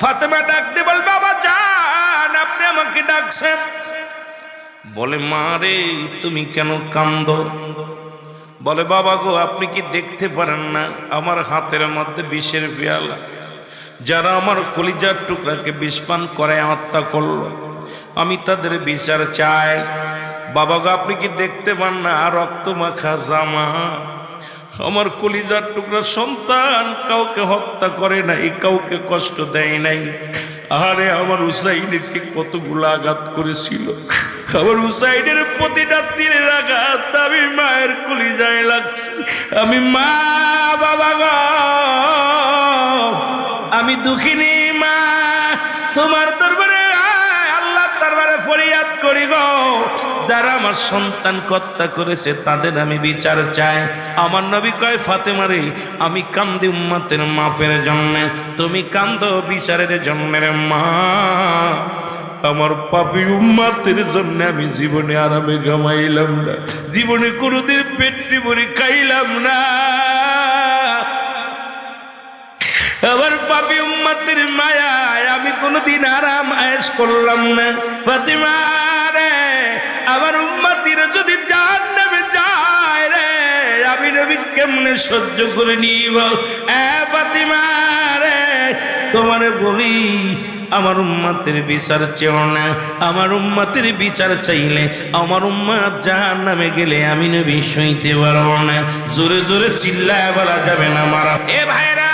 ফাতেমা ডাকতে বল বাবা, যান, আপনি আমাকে ডাকছেন। বলে, মা রে, তুমি কেন কান্দ বলে, বাবা গো, আপনি কি দেখতে পারেন না? আমার হাতের মধ্যে বিষের পেয়ালা যারা আমার কলিজার টুকরাকে বিষপান করে হত্যা করল। আমি তাদের বিচার চাই। বাবা গো, আপনি কি দেখতে পান না? রক্ত মাখা জামা। আমার কলিজার টুকরা সন্তান কাউকে হত্যা করে নাই, কাউকে কষ্ট দেয় নাই। আরে আমার হুসাইনে ঠিক কতগুলো আঘাত করেছিল। আমার হুসাইনের প্রতিটা তীরের আঘাত আমি মায়ের কলিজায় লাগছে। আমি মা, বাবা গো, আমি দুঃখিনী মা, তোমার দরবারে ফরিয়াদ করি গো। যারা আমার সন্তান হত্যা করেছে, তাদের আমি বিচার চাই। আমার নবী কয় ফাতেমারে আমি কান্দি উম্মাতের মাফের জন্য, তুমি কান্দ বিচারের জন্য রে মা। আমার পাপি উম্মাতের জন্য আমি জীবনে আরামে গামাইলাম না, জীবনে কোনোদিন পেটটি ভরি খাইলাম না। আমার পাপি উম্মাতের মায়ায় আমি কোনোদিন আরাম আয়েস করলাম না। ফাতিমা রে, আমার উম্মাতির যদি জান নেবে যায় রে, আমি নবী কেমনে সহ্য করে নিব? এ ফাতিমা রে, তোমারে বলি, আমার উম্মাতের বিচার চেও না। আমার উম্মাতের বিচার চাইলে আমার উম্মাত জাহান নামে গেলে আমি নবী সইতে পারব না। জোরে জোরে চিল্লায় বলা যাবে না, মারা। এ ভাইরা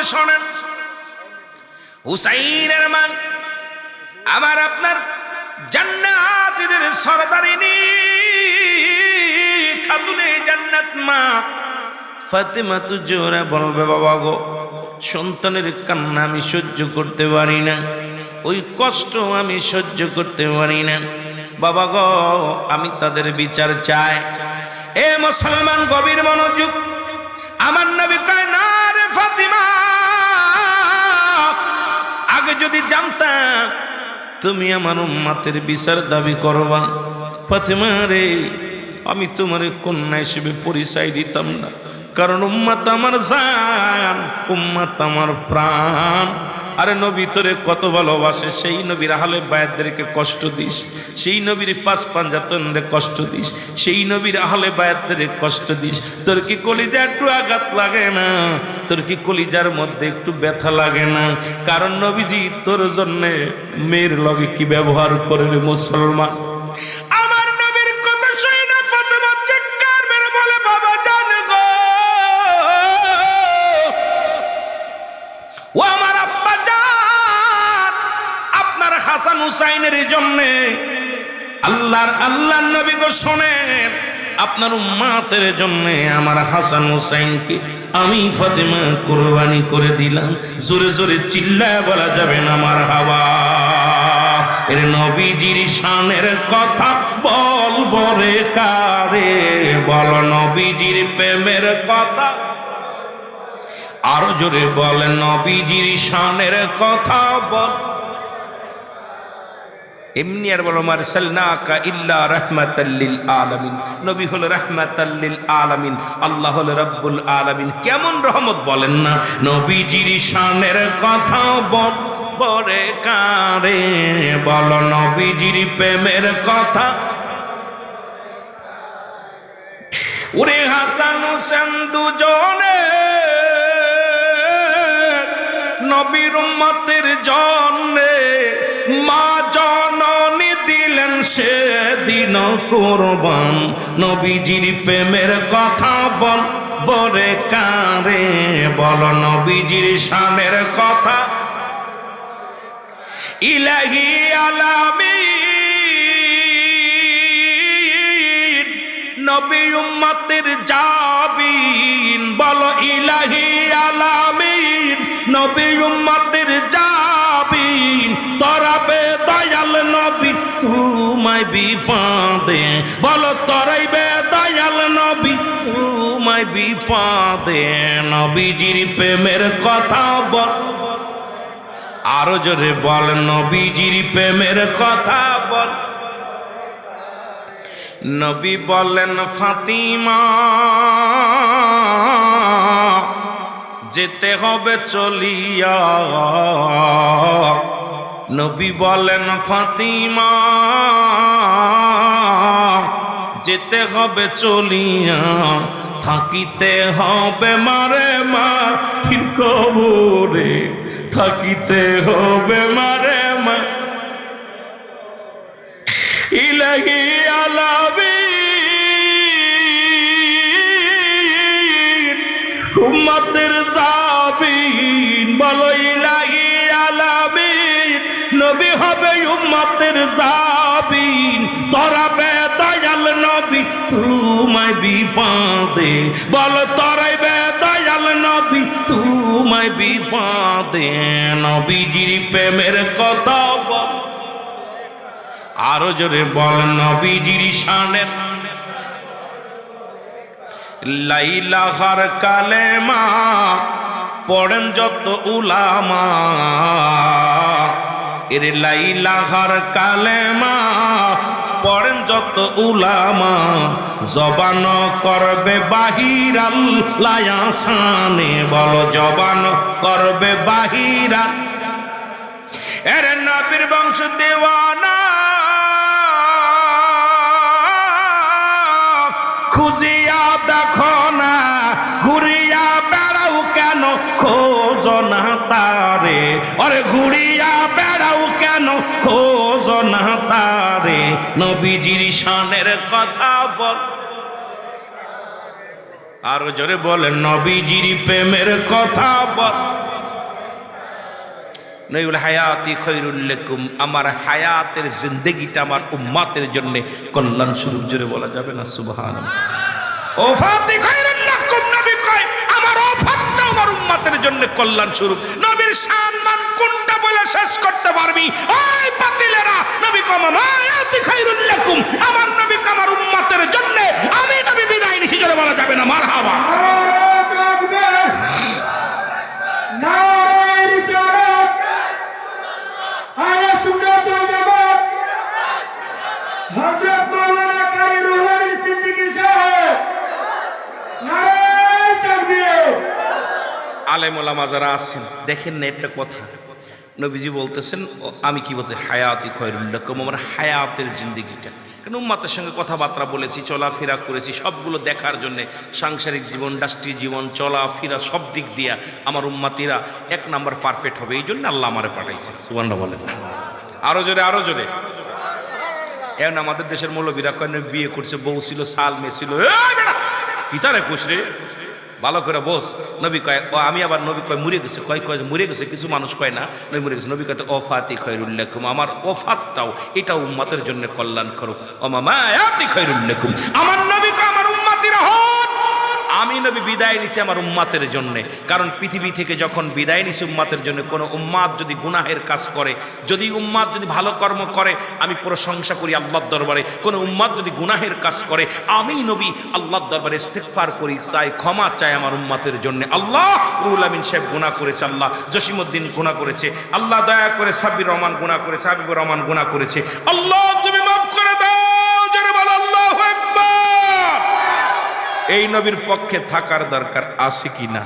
করে শোনেন। হুসাইনের মান আমার আপনার জান্নাতীদের সরদারিনী খাতুনে জান্নাত মা, ফাতেমা তু জোরে বলবে, বাবা গো, সন্তানের কান্না আমি সহ্য করতে পারি না। ওই কষ্ট আমি সহ্য করতে পারি না। বাবা গো, আমি তাদের বিচার চাই। এ মুসলমান গভীর মনোযোগ, আমার নবী যদি জানতাম তুমি আমার উম্মাতের বিচার দাবি করবা। ফাতেমা রে, আমি তোমার কন্যা হিসেবে পরিচয় দিতাম না। কারণ উম্মাত আমার জান, উম্মাত আমার প্রাণ। আরে নবী, তোরে কত ভালোবাসে। সেই নবীর আহলে বায়াতদেরকে কষ্ট দিস। সেই নবীর পাঁচ পাঞ্জাতনরে কষ্ট দিস। সেই নবীর আহলে বায়াতদের কষ্ট দিস। তোর কি কলিজা একটু আঘাত লাগে না? তোর কি কলিজার মধ্যে একটু ব্যথা লাগে না? কারণ নবীজি তোর জন্যে মেয়ের লগে কি ব্যবহার করে রে মুসলমান? হুসাইনের জন্যে আল্লাহর আল্লাহর নবী গো শোনেন, আপনার উম্মাতের জন্য আমার হাসান হুসাইনকে আমি ফাতেমা কোরবানি করে দিলাম। জোরে জোরে চিল্লায় বলা যাবে না আমার হাওয়া। এর নবীজির শানের কথা বল বরে কারে? বল নবীজির প্রেমের কথা। আরও জোরে বলেন, নবীজির শানের কথা বল। এমনি আর বলো মারসালনাকা ইল্লা রাহমাতাল্লিল আলামিন। নবী হলো রাহমাতাল্লিল আলামিন, আল্লাহ হলো রব্বুল আলামিন। কেমন রহমত বলেন না, নবীজির শানের কথা বল কারে বল, নবীজির প্রেমের কথা। ওরে হাসান হোসেন দুজনে নবীর উম্মতের জন্যে মা সে দিন কোরবান। নবীজির প্রেমের কথা বল বরে কারে বল। নবীজির শানের কথা ইলাহি আলামী নবী উম্মতের জাবিন। বলো ইলাহি আলামিন, নবী উম্মতের জাবিন তরাবে দয়াল নবী, তোমায় বিপাদে। বলো তরাইবে দয়াল নবী, তোমায় বিপাদে। নবীজির প্রেমের কথা বল। আরও জোরে বল, নবীজির প্রেমের কথা বল। নবী বলেন, ফাতিমা যেতে হবে চলিয়া। নবী বলেন, ফাতিমা, যেতে হবে চলিয়া। থাকিতে হবে মারে মা ফির কবরে। থাকিতে হবে মারে মা ইলাহি আলামিন উম্মতের জাবিন বলো ইলাহি আলামিন। নবী হবে উম্মতের জাবিন। তোরা বে দয়াল নবী, তোমায় বিপাদে বল, তোরাই বে দয়াল নবী, তোমায় বিপাদে নবীজির প্রেমের কথা বল। আরও জোরে বল, নবীজির শানের লাইলাহার কালেমা পড়েন যত উলামা। এর লাইলাহার কালেমা পড়েন যত উলামা। জবান করবে বাহিরাল লায়াসানে, বল জবান করবে বাহিরা এর নবীর বংশ দেওয়ানা খুঁজিয়া দেখো না, ঘুরিয়া বেড়াও কেন? খোঁজ না তারে। আরে ঘুরিয়া বেড়াও কেন? খোঁজ না তারে। নবীজির শানের কথা বল। আরও জোরে বলেন, নবীজির প্রেমের কথা বল। নইউল হায়াতি খৈরুল্লেকুম আমার হায়াতের জিন্দগিটা আমার উম্মাতের জন্য কল্যাণ স্বরূপ জোরে বলা যাবে না সুবহান ও ফাতি খৈরুল্লাকুম নবী কয়, আমার ওফাতটা আমার উম্মাতের জন্য কল্যাণ স্বরূপ। নবীর সম্মান কোনটা বলে শেষ করতে পারবি? ওই পাতিলেরা নবী কম হায়াতি খৈরুল্লাকুম আমার নবী আমার উম্মাতের জন্য আমি নবী বিদায় নিছি, জোরে বলা যাবে না, মারহাবা। আলেম ওলামা যারা আছেন দেখেন না একটা কথা। নবীজি বলতেছেন আমি কি বলতে হায়াতি খয়রুল্লাকুম আমার হায়াতের জিন্দিগিটা। কেন উম্মাতের সঙ্গে কথাবার্তা বলেছি চলাফেরা করেছি সবগুলো দেখার জন্যে সাংসারিক জীবন রাষ্ট্রীয় জীবন চলাফেরা সব দিক দিয়া আমার উম্মাতিরা এক নাম্বার পারফেক্ট হবে এই জন্য আল্লাহ আমারে পাঠাইছে। সুবহানাল্লাহ বলেন আরও জোরে আরও জোরে। এখন আমাদের দেশের মৌলবীরা কয় বিয়ে করছে বউ ছিল সাল মেয়ে ছিল। এই বেটা, কি তারে খুশ রে? ভালো করে বস নবী কয়, ও, আমি আবার নবী কয়, মরে গেছে। কয় কয়, মরে গেছে। কিছু মানুষ কয় না, নবী মরে গেছে। নবী কয় ওফাতি লেখুম আমার ওফাতটাও, এটা উম্মাতের জন্য কল্যাণ করুক ও মামা আয়াতি খৈরুল্লাকুম আমার আমি নবী বিদায় নিছি আমার উম্মাতের জন্য। কারণ পৃথিবী থেকে যখন বিদায় নিছি উম্মাতের জন্য, কোনো উম্মাদ যদি গুনাহের কাজ করে, যদি উম্মাদ যদি ভালো কর্ম করে, আমি প্রশংসা করি আল্লাহর দরবারে। কোনো উম্মাদ যদি গুনাহের কাজ করে, আমি নবী আল্লাহর দরবারে ইস্তেগফার করি, চাই, ক্ষমা চাই আমার উম্মাতের জন্য। আল্লাহ রুহুল আমিন সাহেব গুনাহ করেছে, আল্লাহ জসিমউদ্দিন গুনাহ করেছে, আল্লাহ দয়া করে সাব্বির রহমান গুনাহ করেছে হাবিবুর রহমান গুনাহ করেছে। আল্লাহ তুমি মাফ করে দাও আল্লাহু আকবার। এই নবীর পক্ষে থাকার দরকার আছে কি না?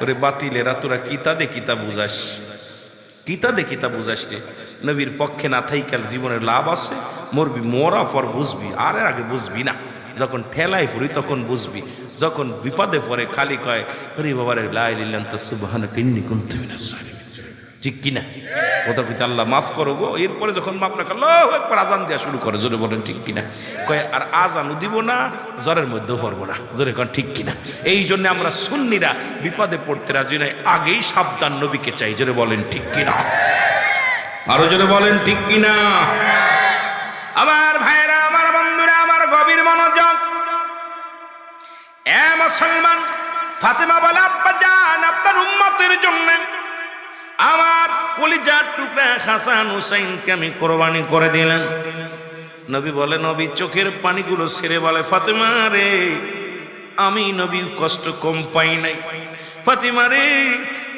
ওরে বাতিলেরা, তোরা কিতা দে কিতা বুঝাস? কিতা দে কিতা বুঝাস রে? নবীর পক্ষে না থাইকাল জীবনের লাভ আছে? মরবি, মরা পর বুঝবি, আর আগে বুঝবি না। যখন ঠেলাই ফুরি তখন বুঝবি, যখন বিপদে পড়ে খালি কয়, ওরে বাবারে লাই লিল্লান তো সুবহান কিন্নি কুনতু মিনাস সালিমিন ঠিক কিনা? কথা কইতে আল্লাহ মাফ করো গো। এরপরে যখন মাফ না করল একবার আজান দেওয়া শুরু করে, জোরে বলেন ঠিক কিনা? কয়, আর আজানও দিব না, জ্বরের মধ্যেও পড়ব না। জোরে কন ঠিক কিনা? এই জন্য আমরা সুন্নিরা বিপদে পড়তে রাজি নয়, আগেই সাবধান নবীকে চাই। জোরে বলেন ঠিক কিনা? আরও জোরে বলেন ঠিক কিনা? আমার ভাইরা আমার বন্ধুরা, আমার গভীর মনোযোগ। এ মুসলমান, ফাতেমা বলে, আব্বা যান আপনার উম্মতের জন্য আমার কলিজার টুকরা হাসান হুসাইনকে আমি কোরবানি করে দিলাম। নবী বলে, নবী, চোখের পানিগুলো ছেড়ে বলে, ফাতেমা রে, আমি নবী কষ্ট কম পাই নাই। ফাতেমা রে,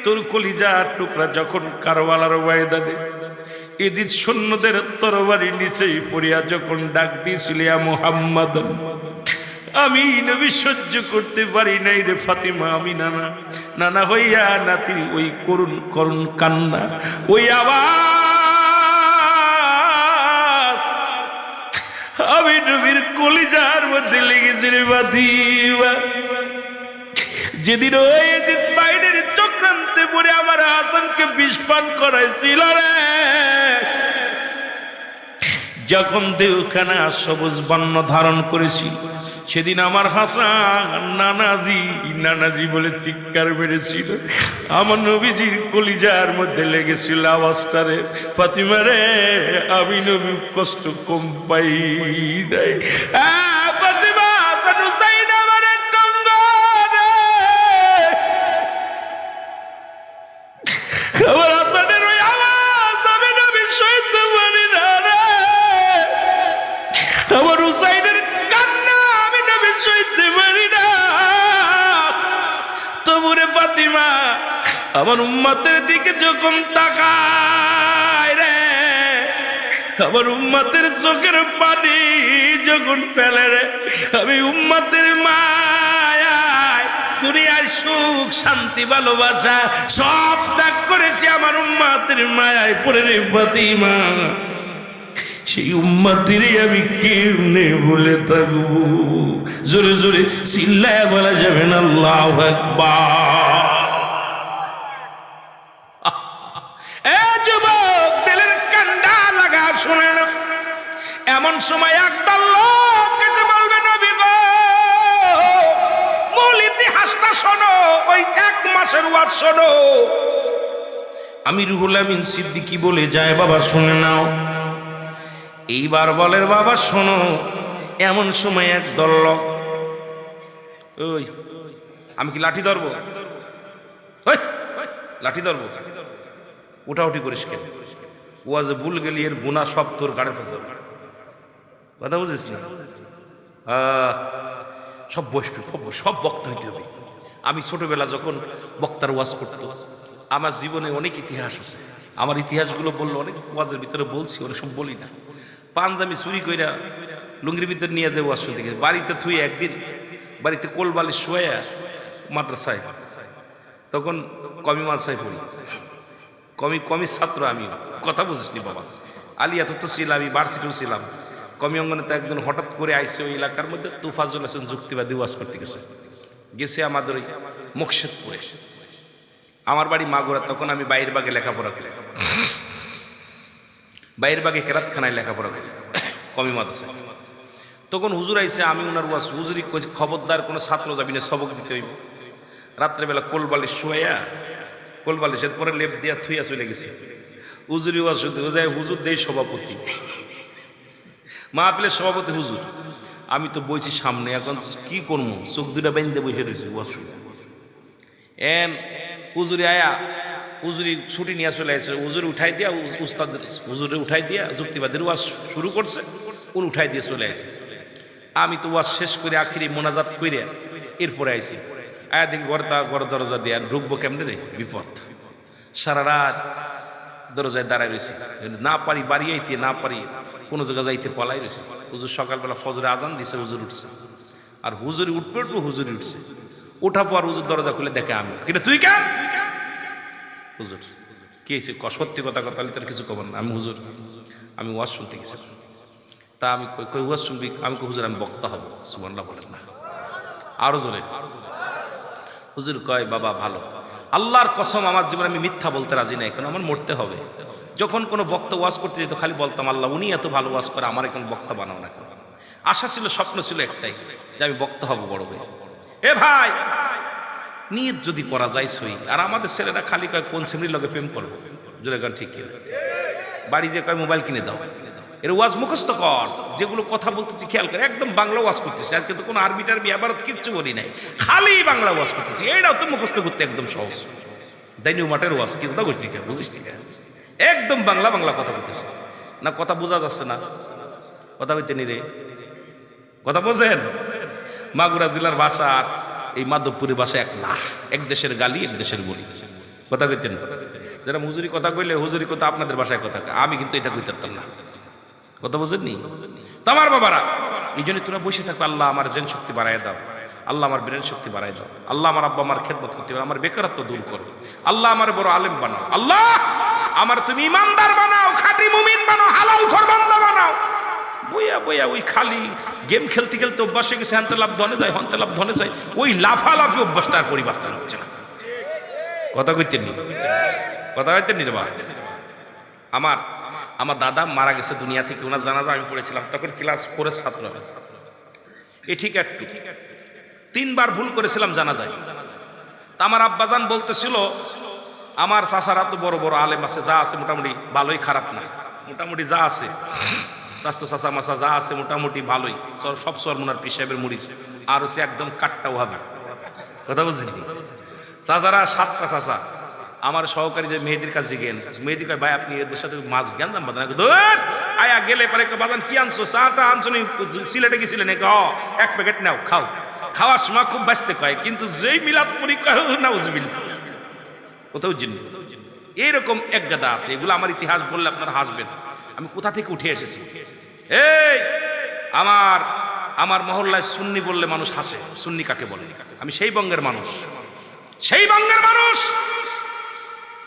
তোর কলিজার টুকরা যখন কারওয়ালার ওয়াইদানে এদিন সৈন্যদের তরবারি নিচেই পড়িয়া যখন ডাক দিয়েছিল, ইয়া মুহাম্মদ। আমি নবী সহ্য করতে পারি নাই রে ফাতিমা, আমি নানা নানা হইয়া নাতি, ওই করুণ করুণ কান্না, ওই আবার আমি নবীর কলিজার মধ্যে লেগেছে রে বাদিবা যেদিন ওই যে বাইরের চক্রান্তে পড়ে আমার হাসানকে বিষপান করাইছিল রে। যখন দেহখানা সবুজ বর্ণ ধারণ করেছি সেদিন আমার হাসান নানাজি নানাজি বলে চিৎকার বেড়েছিল। আমার নবীজির কলিজার মধ্যে লেগেছিল আওয়াজটা রে, ফাতিমা রে, আমি নবী কষ্ট কম পাই নাই। সইতে পারি না। তবুরে ফাতিমা, আমার উম্মতের দিকে যখন তাকায় রে, আমার উম্মতের চোখের পানি যখন ফেলে রে, আমি উম্মতের মায়ায় দুনিয়ার সুখ, শান্তি, ভালোবাসা সব ত্যাগ করেছি, আমার উম্মাতের মায়ায় পড়ে রে ফাতিমা। সেই উম্মাতিরই আমি কেমনে বলে থাকব? জোরে জোরে চিল্লায় বলা যাবে না, আল্লাহ যুবক দিলের কান্ডা লাগা শুনে এমন সময় একদল লোক বলবে, নবী গো, মূল ইতিহাসটা শোনো, ওই এক মাসের ওয়াজ শোনো। আমি রুহুল আমিন সিদ্দিকি বলে যায়, বাবা, শুনে নাও। এইবার বলের বাবা, শোনো এমন সময় এক দল লোক ওই, আমি কি লাঠি ধরবো? লাঠি ধরবো? উঠাউঠি করিস কেন? ওয়াজ ভুল গেলি, এর গুণা সব তোর গাড়ে ফেসাবে কথা বুঝিস না? সব বসবি, খুব সব বক্তা হইতে হবে। আমি ছোটবেলা যখন বক্তার ওয়াজ করতো, আমার জীবনে অনেক ইতিহাস আছে। আমার ইতিহাসগুলো বলল অনেক ওয়াজের ভিতরে বলছি, অনেক সব বলি না। পাঞ্জামি চুরি কইরা লুঙ্গির ভিতরে নিয়ে যাব শুনতে গেছে বাড়িতে থুই একদিন, বাড়িতে কোল কোলবালি শোয়া মাদ্রাসায়। তখন কমি মাদ্রাসায় পড়ি। কমি কমি ছাত্র আমি। কথা বুঝিসনি বাবা। আলিয়া তো ছিলাম, আমি ভার্সিটিও ছিলাম। কমি অঙ্গনে তো একজন হঠাৎ করে আইসে ওই এলাকার মধ্যে তুফাজুল হাসান যুক্তিবাদী ওয়াজ করতে গেছে। গেছে আমাদের ওই মুকশেদপুরে আমার বাড়ি মাগুরা, তখন আমি বাইরের বাগে লেখাপড়া করি। বাইরের বাগে কেরাতখানায় লেখাপড়া করি। কমি মাদ্রাসায়। তখন হুজুর আইসে আমি ওনার ওয়াজ হুজুরি কইছি, খবরদার কোনো ছাত্র যাবি না, সবক দিতে হইব। রাত্রেবেলা কোলবালিশ শোয়া কোলবালিশের পরে লেপ দিয়া থুইয়া চলে গেছে। হুজুরি ওয়াজ শুনতে যায় হুজুর দেই সভাপতি। মাহফিলের সভাপতি হুজুর। আমি তো বইছি সামনে, এখন কি করব চোখ দুটা বেঁধে বসে রয়েছি ওয়াজ শুনে এন হুজুরি আয়া হুজুরি ছুটি নিয়ে চলে আসছে হুজুরি উঠাই দিয়া উস্তাদ হুজুরে উঠাই দিয়া যুক্তিবাদের ওয়াজ শুরু করছে, উনি উঠাই দিয়ে চলে আসে আমি তো ওয়াজ শেষ করে আখিরি মোনাজাত করে এরপরে আইছি। আয়া দেখি ঘর তা ঘর দরজা দিয়ে ঢুকবো কেমনে রে? বিপদ। সারা রাত দরজায় দাঁড়ায় রয়েছি না পারি বাড়ি আইতে, না পারি কোনো জায়গা যাইতে পলাই রয়েছে হুজুর সকালবেলা ফজরে আজান দিছে, হুজুর উঠছে। আর হুজুরি উঠবে উঠবে, হুজুরি উঠছে। উঠা পর হুজুর দরজা খুলে দেখে আমি। কিন্তু তুই কেন হুজুর, কি সত্যি কথা কথা তার কিছু খবর না। আমি হুজুর, আমি ওয়াজ শুনতে গেছিলাম। তা আমি কই ওয়াজ শুনবি, আমি কই, হুজুর, আমি বক্তা হব। সুবর্ণা বলেন না। আরও জোরে। হুজুর কয়, বাবা, ভালো। আল্লাহর কসম, আমার জীবনে আমি মিথ্যা বলতে রাজি নাই, এখন আমার মরতে হবে। যখন কোনো বক্তা ওয়াজ করতে যেত, খালি বলতাম, আল্লাহ, উনি এত ভালো ওয়াজ করে, আমার এখন বক্তা বানাও না আশা ছিল, স্বপ্ন ছিল একটাই, যে আমি বক্তা হব বড় হয়ে। এ ভাই, নিয়ত যদি করা যায় সই। আর আমাদের ছেলেরা খালি কয়, কোন শ্রেণির লগে প্রেম করব? জোরে গান ঠিক বাড়ি যে কয়, মোবাইল কিনে দাও। এর ওয়াজ মুখস্থ কর। যেগুলো কথা বলতেছি, খেয়াল করে। একদম বাংলা ওয়াজ করতেছি। আজকে তো কোনো আরবি টারবি আবার কিচ্ছু বলি নাই। খালি বাংলা ওয়াজ করতেছি। এইটাও তো মুখস্থ করতে একদম সহজ। দাইনি মাঠের ওয়াজ কি? কথা বুঝলি কে বুঝিস? একদম বাংলা বাংলা কথা বলতেছি। না, কথা বোঝা যাচ্ছে না। কথা কইতে নি রে। কথা বোঝেন? মাগুরা জেলার ভাষা এই মাধবপুরের ভাষা এক না। এক দেশের গালি, এক দেশের বলি। কথা কইতেন? যারা হুজুরি কথা কইলে হুজুরি কথা আপনাদের ভাষায় কথা আমি কিন্তু এটা কইতে পারতাম না। কথা বুঝেননি? তোমার বাবারা, এই জন্য তোরা বসে থাকো, আল্লাহ আমার জেন শক্তি বাড়ায় দাও। আল্লাহ আমার ব্রেন শক্তি বাড়ায় দাও। আল্লাহ আমার আব্বা আমার খেদমত করতে পারে, আমার বেকারত্ব দূর করো। আল্লাহ আমার বড় আলেম বানাও। আল্লাহ, আমার তুমি ইমানদার বানাও, খাঁটি মুমিন বানাও, হালাল খরবান্দা বানাও। বইয়া বইয়া, ওই খালি গেম খেলতে খেলতে অভ্যাস হয়ে গেছে হ্যান্তে লাভ ধনে যায় হন্তে লাভ ধনে যায়, ওই লাফালাফি অভ্যাসটা আর পরিবর্তন হচ্ছে না। কথা কইতেন কথা কইতেন নি রে বা আমার আমার দাদা মারা গেছে দুনিয়া থেকে, ওনার জানাজা আমি পড়েছিলাম। তখন ক্লাস ফোরের ছাত্র এ ঠিক একটু। তিনবার ভুল করেছিলাম জানা যায় তা আমার আব্বাজান বলতেছিল, আমার চাষারা তো বড় বড় আলেম আছে, যা আছে মোটামুটি ভালোই, খারাপ না। মোটামুটি যা আছে, স্বাস্থ্য চাষা মাসা যা আছে মোটামুটি ভালোই। সব- সরমুনার পিসাবের মুড়ি। আর হচ্ছে একদম কাটটাও হবে কথা বুঝলি চাচারা সাতটা চাচা। আমার সহকারী যে মেহেদির কাছে গেন মেহেদি কয়, ভাই, আপনি এদের সাথে মাছ জ্ঞান দাম বাদান আয়া গেলে পরে বাদান কি আনছো? চাটা আনছো নি সিলেটে গেছিলেন নাকি? ও এক প্যাকেট নাও, খাও। খাওয়ার সময় খুব ব্যস্ত কয়, কিন্তু যেই মিলাদ পরি কয় না উজবিল কোথাও জিন এইরকম এক গাদা আছে, এগুলো আমার ইতিহাস বললে আপনারা হাসবেন। আমি কোথা থেকে উঠে এসেছি? এই, আমার আমার মহল্লায় সুন্নি বললে মানুষ হাসে, সুন্নি কাকে বলে? আমি সেই বঙ্গের মানুষ। সেই বঙ্গের মানুষ!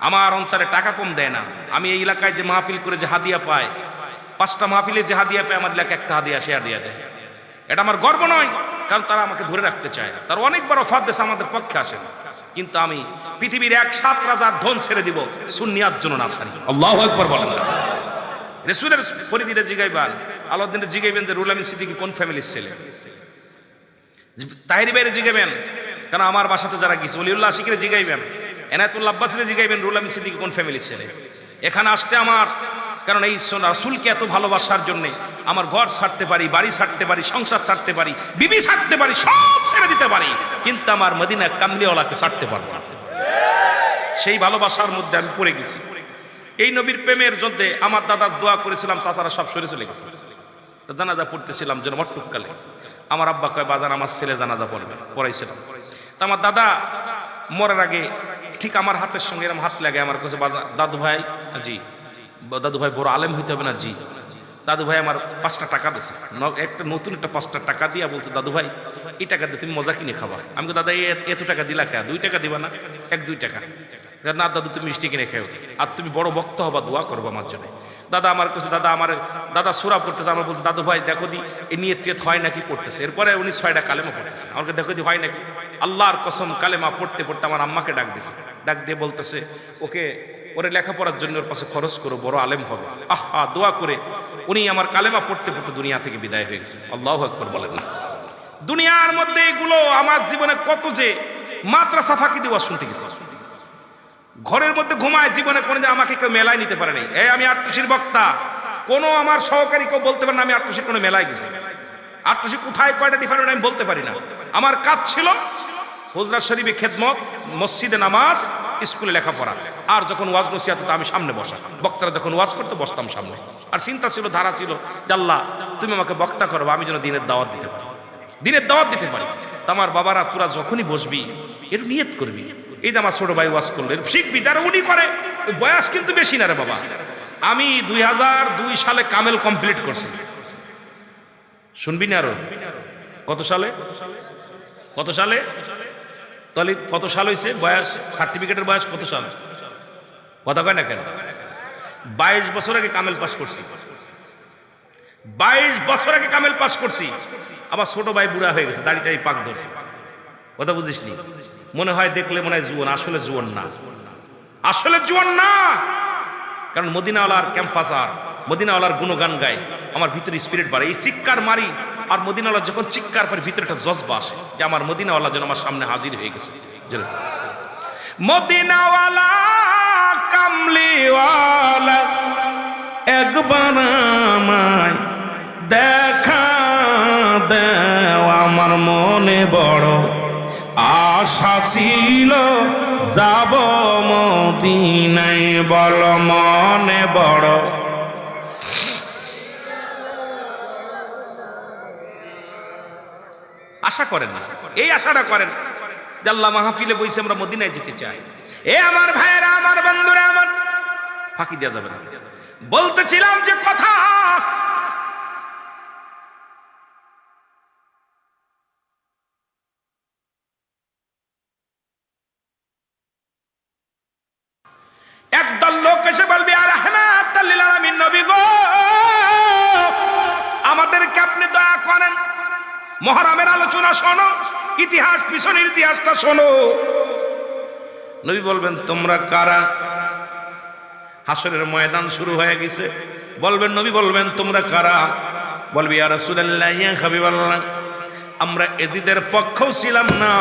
আমার অঞ্চলে টাকা কম দেয় না। আমি এই এলাকায় যে মাহফিল করে যে হাদিয়া পায় পাঁচটা মাহফিলে যে হাদিয়া পায় আমার এলাকায় একটা হাদিয়া সে হাদিয়া দেয়। এটা আমার গর্ব নয়, কারণ তারা আমাকে ধরে রাখতে চায় তার অনেকবার অফার দেশে আমাদের পক্ষে আসে কিন্তু আমি পৃথিবীর এক সাত রাজার ধন ছেড়ে দিব সুন্নিয়ার জন্য না সারি আল্লাহ একবার বলেন না। রেসুলের ফরিদিরে জিগাইবান, আলাউদ্দিনের জিগাইবেন যে রুল আমিন সিদ্দিকি কোন ফ্যামিলির ছেলে? তাহিরি বাইরে জিগাইবেন কারণ আমার বাসাতে যারা গেছে? অলিউল্লাহ আশিকের জিগাইবেন। এনায়তুল্লাহ আব্বাসরে জিগাইবেন, রুল আমিন সিদ্দিকি কোন ফ্যামিলির ছেলে? এখানে আসতে আমার, কারণ এই রাসুলকে এত ভালোবাসার জন্য আমার ঘর ছাড়তে পারি, বাড়ি ছাড়তে পারি, সংসার ছাড়তে পারি, বিবি ছাড়তে পারি, সব ছেড়ে দিতে পারি, কিন্তু আমার মদিনা কামলিওয়ালাকে ছাড়তে পারব না। সেই ভালোবাসার মধ্যে আমি পড়ে গেছি। এই নবীর প্রেমের যুদ্ধে আমার দাদা দোয়া করেছিলাম, চাচারা সব সরে চলে গেছে। জানাজা পড়তেছিলাম যেন মটুককালে আমার আব্বা কয় বাজার আমার ছেলে জানাজা পড়বে। পড়াইছিলাম। তা আমার দাদা মরার আগে ঠিক আমার হাতের সঙ্গে এরকম হাত লাগে। আমার কাছে দাদু ভাই জি দাদু ভাই বড় আলেম হইতে হবে না, জি। দাদু ভাই আমার পাঁচটা টাকা দিছে। একটা নতুন একটা পাঁচটা টাকা দিয়া বলতো দাদু ভাই, এই টাকা দিয়ে তুমি মজা কিনে খাবা। আমি দাদা এত টাকা দিলা কে দুই টাকা দিবা না? এক, দুই টাকা। না, দাদু, তুমি মিষ্টি কিনে খেও। আর তুমি বড় ভক্ত হবা, দোয়া করব আমার জন্য। দাদা আমার কাছে দাদা, আমার, দাদা সুরা পড়তেছে। আমার বলছে, দাদু ভাই, দেখো দি এ নিয়ে টেত হয় নাকি পড়তেছে? এরপরে উনি ছয়টা কালেমা পড়তেছে। আমাকে দেখো দি, হয় নাকি? আল্লাহর কসম কালেমা পড়তে পড়তে আমার আম্মাকে ডাক দিছে। ডাক দিয়ে বলতেছে, ওকে, ওরে লেখাপড়ার জন্য ওর পাশে খরচ করো, বড় আলেম হবে। আহা, দোয়া করে উনি আমার কালেমা পড়তে পড়তে দুনিয়া থেকে বিদায় হয়ে গেছে। আল্লাহ আকবর বলেন না। দুনিয়ার মধ্যে এগুলো আমার জীবনে কত যে মাত্রা সাফাকি দেওয়া শুনতে গেছি। ঘরের মধ্যে ঘুমায় জীবনে কোনোদিন আমাকে কেউ মেলায় নিতে পারে নাই এই আমি আটটুসির বক্তা। কোনো আমার সহকারী কেউ বলতে পারে না, আমি আটটুসির কোনো মেলায় গেছি। আটটুসি কোথায়, কয়টা ডিফারেন্ট আমি বলতে পারি না। আমার কাজ ছিল ফজলা শরীফে খেদমত, মসজিদে নামাজ, স্কুলে লেখাপড়া। আর যখন ওয়াজ নসিয়া হতো, আমি সামনে বসা। বক্তারা যখন ওয়াজ করতে, বসতাম সামনে। আর চিন্তা ছিল, ধারা ছিল আল্লাহ, তুমি আমাকে বক্তা করব আমি যেন দিনের দাওয়াত দিতে পারি। দিনের দাওয়াত দিতে পারি। তা আমার বাবারা তোরা যখনই বসবি একটু নিয়ত করবি। এই যে আমার ছোট ভাই ওয়াজ করলেন শিখবি যারা উনি করে বয়স কিন্তু বেশি না রে বাবা। আমি দুই হাজার দুই সালে কামেল কমপ্লিট করছি। শুনবি না আরও? কত সালে? কত সালে? তাহলে কত সাল হয়েছে বয়স সার্টিফিকেটের বয়স কত সাল? কথা কয় না কেন? বাইশ বছর আগে কামেল পাস করছি। বাইশ বছর আগে কামেল পাস করছি। আবার ছোট ভাই বুড়া হয়ে গেছে, দাড়িটাই পাক ধরছে। কথা বুঝিস নি মনে হয় দেখলে মনে হয় জুয়ন, আসলে জুয়ন না। আসলে জুয়ন না! কারণ মদিনাওয়ালার ক্যাম্পাস আর মদিনাওয়ালার গুণগান গায়, আমার ভিতরে স্পিরিট বাড়ে। এই চিৎকার মারি আর মদিনাওয়ালা যখন চিৎকার পরে ভিতরে একটা জজবা আসে যে আমার মদিনাওয়ালা যেন আমার সামনে হাজির হয়ে গেছে। মদিনাওয়ালা কামলিওয়ালা একবার আমায় দেখা দেও আমার মনে বড় আশা ছিল, যাব মদিনায় বল মনে বড়। আশা করেন এই আশাটা করেন যে আল্লাহ মাহফিলে বইসে আমরা মদিনায় যেতে চাই। এ আমার ভাইয়েরা, আমার বন্ধুরা, আমার ফাঁকি দেওয়া যাবে না। বলতেছিলাম যে কথা একদল লোক এসে বলবি, আর আহমেদ আমিন নবী আমাদেরকে আপনি দয়া করেন। মহারামের আলোচনা শোনো, ইতিহাস পিছনের ইতিহাসটা শোনো। নবী বলবেন, তোমরা কারা? হাসরের ময়দান শুরু হয়ে গেছে। বলবেন, নবী বলবেন, তোমরা কারা? বলবি আর আমরা এজিদের পক্ষেও ছিলাম না,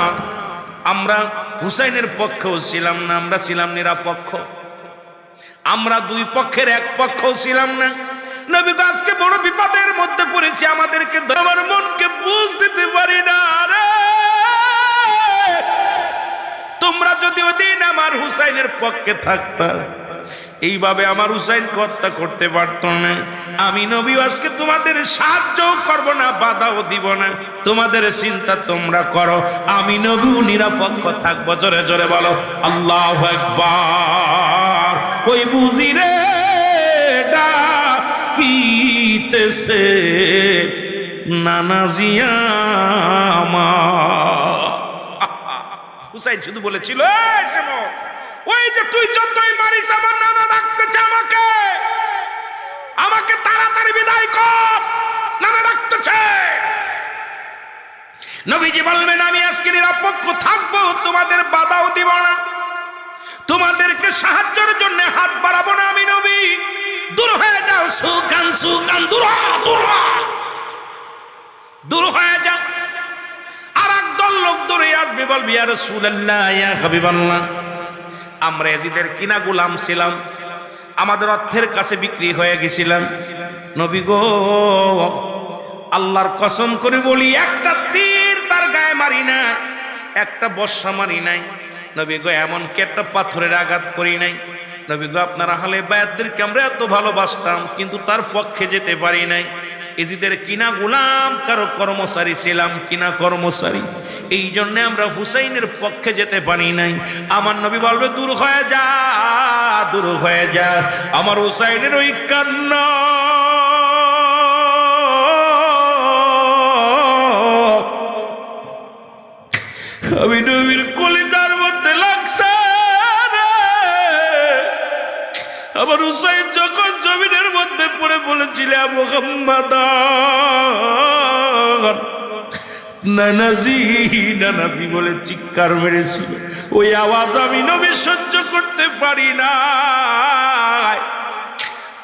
আমরা হুসাইনের পক্ষেও ছিলাম না, আমরা ছিলাম নিরাপক্ষ। আমরা দুই পক্ষের এক পক্ষও ছিলাম না। নবী আজকে বড় বিপদের মধ্যে পড়েছি, আমাদেরকে আমার মনকে বুঝ দিতে পারি না তোমরা যদি ওদিন আমার হুসাইনের পক্ষে থাকতাম এইভাবে আমার হুসাইন কর্তা করতে পারতো না। আমি নবী, আজকে তোমাদের সাহায্য করব না, বাধাও দিব না। তোমাদের চিন্তা তোমরা করো। আমি নবী, নিরাপক্ষ থাকব। জোরে জোরে বলো, আল্লাহ একবার ওই বুঝি রে? ডাকিতেছে নানাজিয়া আমার হুসাইন শুধু বলেছিল "এই শ্যামল, ওই যে তুই যতই মারিস আমার নানা ডাকতেছে আমাকে। আমাকে তাড়াতাড়ি বিদায় কর নানা ডাকতেছে। নবীজি বলবেন আমি আজকে নিরাপক্ষ থাকব তোমাদের বাধাও দিব না। তোমাদেরকে সাহায্যের জন্য হাত বাড়াবো না, আমি নবী। দূর হয়ে যাও, সুকান সুকান, দূর দূর হয়ে যাও। আর একদল লোক দূরে আসবে, বলবি আর সুলাল্লাহ ইয়া হাবিবাল্লাহ, আমরা এজিদের কিনা গোলাম ছিলাম, আমাদের অর্থের কাছে বিক্রি হয়ে গেছিলাম। নবী গো, আল্লাহর কসম করে বলি, একটা তীর তার গায়ে মারি না, একটা বর্ষা মারি নাই। নবী গো এমনকি একটা পাথরের আঘাত করি নাই? নবী গো, আপনারা হলে বায়াতদেরকে আমরা এত ভালোবাসতাম, কিন্তু তার পক্ষে যেতে পারি নাই। এজিদের কিনা গোলাম, কারও কর্মচারী ছিলাম, কিনা কর্মচারী। এই জন্য আমরা হুসাইনের পক্ষে যেতে পারি নাই। আমার নবী বলবে, দূর হয়ে যা, দূর হয়ে যা। আমার হুসাইনের ওই কান্না। আমি নবীর কলিজার আমার হুসাইন যখন জমিনের মধ্যে পড়ে বলেছিল মোহাম্মদ নানাজি নানাজি বলে চিৎকার মেরেছিল। ওই আওয়াজ আমি নবী সহ্য করতে পারি না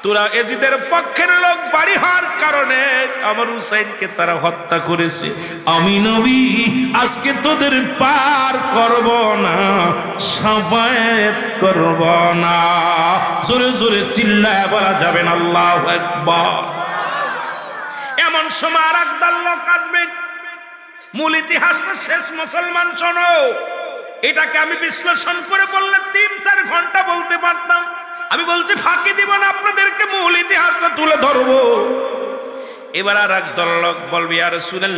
তোরা এজিদের পক্ষের লোক বাড়ি হওয়ার কারণে আমার হুসাইনকে তারা হত্যা করেছে। আমি নবী, আজকে তোদের পার করব না সাফায়াত করব না। জোরে জোরে চিল্লায় বলা যাবে না, আল্লাহ একবার এমন সময় আর একদল লোক আসবে। মূল ইতিহাসটা শেষ মুসলমান শোনো। এটাকে আমি বিশ্লেষণ করে বললে তিন চার ঘণ্টা বলতে পারতাম। আমি বলছি, ফাঁকি দিব না, আপনাদেরকে মূল ইতিহাসটা তুলে ধরবো। এবার আর এক দল লোক বলবি আর শুনেন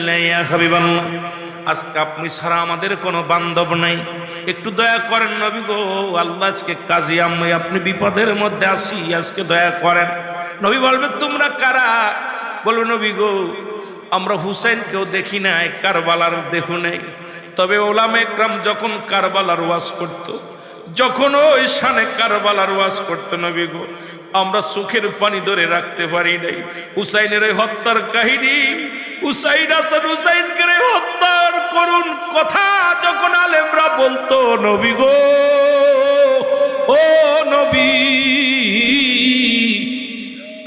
আজকে আপনি ছাড়া আমাদের কোনো বান্ধব নাই। একটু দয়া করেন নবী গো, আল্লাহ আজকে কাজী আমি আপনি বিপদের মধ্যে আসি আজকে দয়া করেন। নবী বলবে, তোমরা কারা? বলবে, নবী গো, আমরা হুসাইনকেও দেখি নাই কারবালার দেখু নেই। তবে ওলাম একরাম যখন কারবালার ওয়াজ করতো যখন ওই শানে কারবালার ওয়াজ করতো নবী গো, আমরা সুখের পানি ধরে রাখতে পারি নাই। হুসাইনের এই হত্যার কাহিনী, হুসাইন হাসান হুসাইনকে হত্যার করুন কথা যখন আলেমরা বলতো, নবী গো, ও নবী,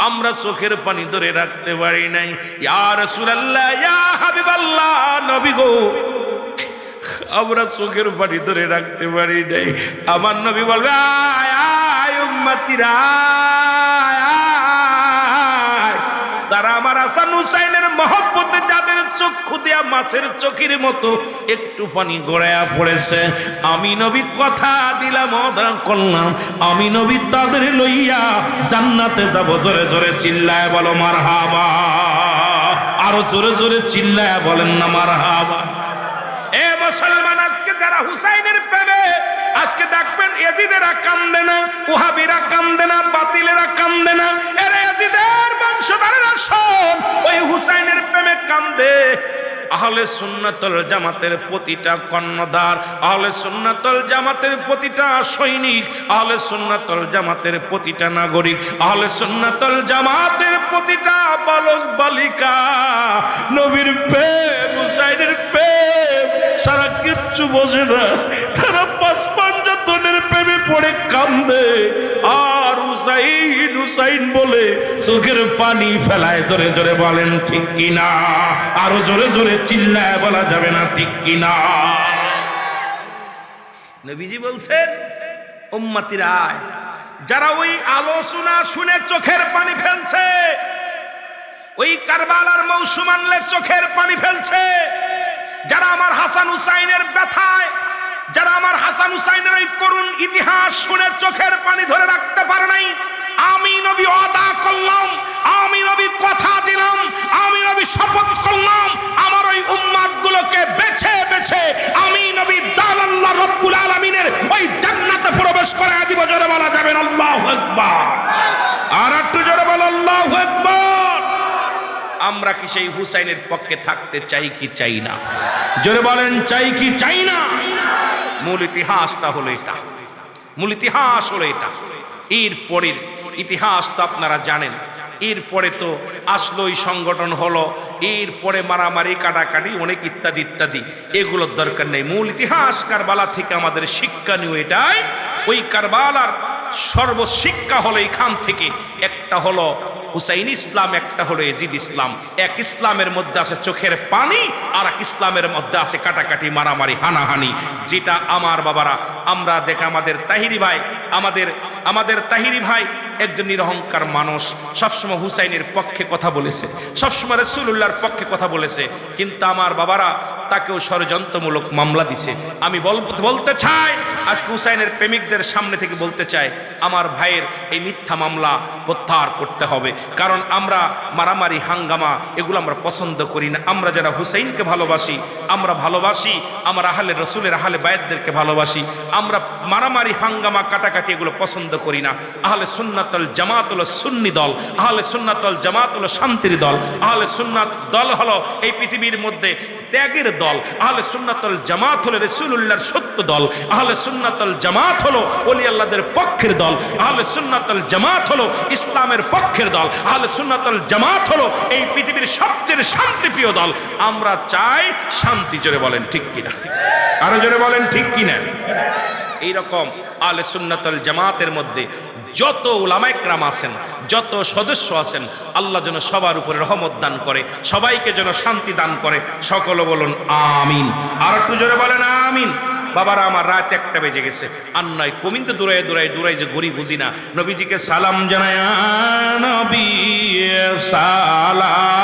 আমরা চোখের পানি ধরে রাখতে পারি নাই। ইয়া রাসূলুল্লাহ, ইয়া হাবিবাল্লাহ, নবী গো আমরা চোখের পানি ধরে রাখতে পারি নাই। আমার নবী বলবে, আয় আয়। তারা আমার আসান হুসাইনের মহব্বতে, যাদের চক্ষু দেয়া মাছের চোখের মতো একটু পানি গড়ায়া পড়েছে, আমি নবী কথা দিলাম অদা করলাম। আমি নবী তাদের লইয়া জান্নাতে যাব, জোরে জোরে চিল্লায় বলো মার হাবা আরও জোরে জোরে চিল্লায় বলেন না মার হাবা এ মুসলমান, আজকে যারা হুসাইনের প্রেমে, আজকে দেখবেন এজিদেরা কান্দে না উহাবিরা কান্দে না, বাতিলেরা কান্দে না। এরা এজিদের বংশধরেরা সব ওই হুসাইনের প্রেমে কান্দে। আহলে সুন্নাতল জামাতের প্রতিটা কর্ণধার, আহলে সুন্নাতল জামাতের প্রতিটা সৈনিক, আহলে সুন্নাতল জামাতের প্রতিটা নাগরিক, আহলে সুন্নাতল জামাতের প্রতিটা বালক, বালিকা। নবীর প্রেম, হুসাইনের প্রেম, সারা কিচ্ছু বোঝে না। তারা পাঁচ পাঞ্জাতনের প্রেমে পড়ে কান্দে আর হুসাইন হুসাইন বলে চোখের পানি ফেলায় জোরে জোরে বলেন, ঠিক কিনা? আরও জোরে জোরে চিল্লায় বলা যাবে না, ঠিক কিনা? নবীজি বলছেন, উম্মাতির আয় যারা ওই আলোচনা শুনে চোখের পানি ফেলছে, ওই কারবালার মৌসুম আনলে চোখের পানি ফেলছে, যারা আমার হাসান হুসাইনের ব্যথায় যারা আমার হাসান হুসাইন করুণ ইতিহাস শুনে চোখের পানি ধরে রাখতে পারে নাই। আমি নবী অদা করলাম, আমি নবী কথা দিলাম, আমি নবী শপথ করলাম, আমার ওই উম্মাদ গুলোকে বেছে বেছে আমি নবী দাল আল্লাহ রব্বুল আলামিনের ওই জান্নাতে প্রবেশ করে দিব। জোরে বলা যাবেন আল্লাহু আকবার। আর একটু জোরে বল, আল্লাহু আকবার। আমরা কি সেই হুসাইনের পক্ষে থাকতে চাই কি চাই না? জোরে বলেন, চাই কি চাই না? মূল ইতিহাসটা হলো এটা। মূল ইতিহাস হলো এটা। এর পরের ইতিহাস তো আপনারা জানেন। এরপরে তো আসলো ওই সংগঠন হলো। এরপরে মারামারি, কাটাকাটি, অনেক ইত্যাদি ইত্যাদি। এগুলোর দরকার নেই। মূল ইতিহাস কারবালা থেকে আমাদের শিক্ষা নিয়ে এটাই। ওই কারবালার সর্বশিক্ষা হলো এখান থেকে। একটা হলো হুসাইন ইসলাম, একটা হলো এজিদ ইসলাম। এক ইসলামের মধ্যে আছে চোখের পানি আর এক ইসলামের মধ্যে আছে কাটাকাটি, মারামারি, হানাহানি। যেটা আমার বাবারা, আমরা দেখে আমাদের তাহিরি ভাই, আমাদের আমাদের তাহিরি ভাই একজন নিরহংকার মানুষ, সবসময় হুসাইনের পক্ষে কথা বলেছে, সবসময় রসুল্লাহর পক্ষে কথা বলেছে, কিন্তু আমার বাবারা তাকেও ষড়যন্ত্রমূলক মামলা দিছে। আমি বল- বলতে চাই, আজকে হুসাইনের প্রেমিকদের সামনে থেকে বলতে চাই, আমার ভাইয়ের এই মিথ্যা মামলা প্রত্যাহার করতে হবে, কারণ আমরা মারামারি, হাঙ্গামা, এগুলো আমরা পছন্দ করি না। আমরা যারা হুসাইনকে ভালোবাসি, আমরা ভালোবাসি, আমার আহলে রসুলের, আহলে বায়দদেরকে ভালোবাসি, আমরা মারামারি, হাঙ্গামা, কাটাকাটি এগুলো পছন্দ করি না। আহলে সুন্নাতল জামাত হলো সুন্নি দল, আহলে সুন্নাতল জামাত হলো শান্তির দল। আহলে সুন্নাত দল হলো এই পৃথিবীর মধ্যে ত্যাগের দল। আহলে সুন্নাতল জামাত হলো রসুল্লাহর সত্য দল। আহলে সুন্নাতল জামাত হলো অলি আল্লাহদের পক্ষের দল। আহলে সুন্নাতল জামাত হলো ইসলামের পক্ষের দল। আহলে সুন্নাতল জামাত হলো এই পৃথিবীর সবচেয়ে শান্তিপ্রিয় দল। আমরা চাই শান্তি, জোরে বলেন ঠিক কিনা? আরও জোরে বলেন ঠিক কিনা? এইরকম আলে সুন্নাতল জামাতের মধ্যে যত উলামাইকরাম আছেন, যত সদস্য আছেন, আল্লাহ যেন সবার উপরে রহমত দান করে, সবাইকে যেন শান্তি দান করে, সকল বলুন আমিন। আর একটু জোরে বলেন আমিন। বাবারা, আমার রাত একটা বেজে গেছে। আর নয় কমিন তো দূরাই দূরাই দূরাই যে গড়ি বুঝি না। নবীজিকে সালাম জানায়, নবী সালাম।